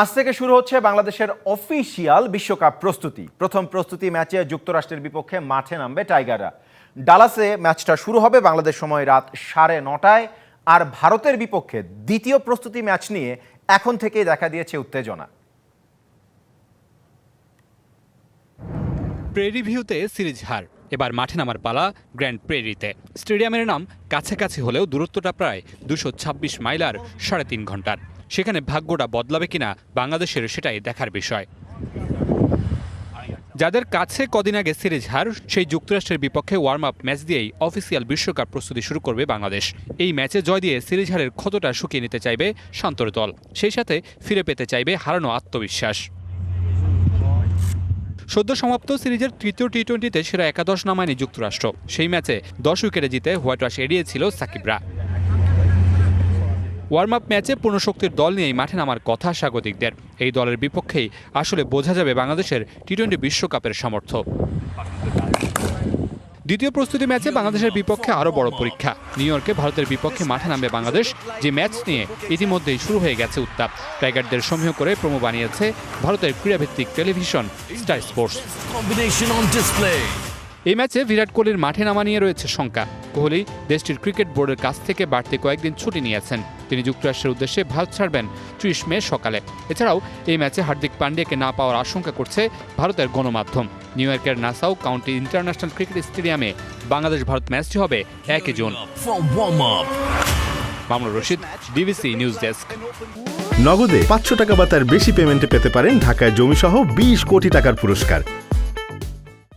আজ থেকে শুরু হচ্ছে বাংলাদেশের অফিসিয়াল বিশ্বকাপ প্রস্তুতি। প্রথম প্রস্তুতি ম্যাচে যুক্তরাষ্ট্রের বিপক্ষে মাঠে নামবে টাইগাররা। ডালাসে ম্যাচটা শুরু হবে বাংলাদেশ সময় রাত সাড়ে নটায়, আর ভারতের বিপক্ষে দ্বিতীয় প্রস্তুতি ম্যাচ নিয়ে এখন থেকেই দেখা দিয়েছে উত্তেজনা। প্রেরি ভিউতে সিরিজ হার, এবার মাঠে নামার পালা গ্র্যান্ড প্রেরিতে। স্টেডিয়ামের নাম কাছাকাছি হলেও দূরত্বটা প্রায় দুশো মাইল আর সাড়ে তিন ঘণ্টার। সেখানে ভাগ্যটা বদলাবে কিনা বাংলাদেশের সেটাই দেখার বিষয়। যাদের কাছে কদিন আগে সিরিজ হার, সেই যুক্তরাষ্ট্রের বিপক্ষে ওয়ার্ম আপ ম্যাচ দিয়েই অফিসিয়াল বিশ্বকাপ প্রস্তুতি শুরু করবে বাংলাদেশ। এই ম্যাচে জয় দিয়ে সিরিজ হারের ক্ষতটা শুকিয়ে নিতে চাইবে শান্তর দল। সেই সাথে ফিরে পেতে চাইবে হারানো আত্মবিশ্বাস। সদ্য সমাপ্ত সিরিজের তৃতীয় টি টোয়েন্টিতে সেরা একাদশ নামায়নি যুক্তরাষ্ট্র। সেই ম্যাচে দশ উইকেটে জিতে হোয়াইট ওয়াশ এড়িয়েছিল সাকিবরা। ওয়ার্ম আপ ম্যাচে পূর্ণশক্তির দল নিয়েই মাঠে নামার কথা স্বাগতিকদের। এই দলের বিপক্ষেই আসলে বোঝা যাবে বাংলাদেশের টি টোয়েন্টি বিশ্বকাপের সামর্থ্য। দ্বিতীয় প্রস্তুতি ম্যাচে বাংলাদেশের বিপক্ষে আরও বড় পরীক্ষা। নিউ ইয়র্কে ভারতের বিপক্ষে মাঠে নামবে বাংলাদেশ যে ম্যাচ নিয়ে ইতিমধ্যেই শুরু হয়ে গেছে উত্তাপ। টাইগারদের সমীহ করে প্রমো বানিয়েছে ভারতের ক্রীড়াভিত্তিক টেলিভিশন স্টার স্পোর্টস। এই ম্যাচে বিরাট কোহলির মাঠে নামা নিয়ে রয়েছে শঙ্কা। কোহলি দেশটির ক্রিকেট বোর্ডের কাছ থেকে বাড়তি কয়েকদিন ছুটি নিয়েছেন। তিনি যুক্তরাষ্ট্রের উদ্দেশ্যে ভারত ছাড়বেন ত্রিশ মে সকালে। এছাড়াও এই ম্যাচে হার্দিক পান্ডিয়াকে না পাওয়ার আশঙ্কা করছে ভারতের গণমাধ্যম। নিউ ইয়র্কের নাসাউ কাউন্টি ইন্টারন্যাশনাল ক্রিকেট স্টেডিয়ামে বাংলাদেশ ভারত ম্যাচটি হবে একই June. Mamun Rashid DBC news desk নগদে পাঁচশো টাকা বা তার বেশি পেমেন্টে পেতে পারেন ঢাকায় জমিসহ বিশ কোটি টাকার পুরস্কার।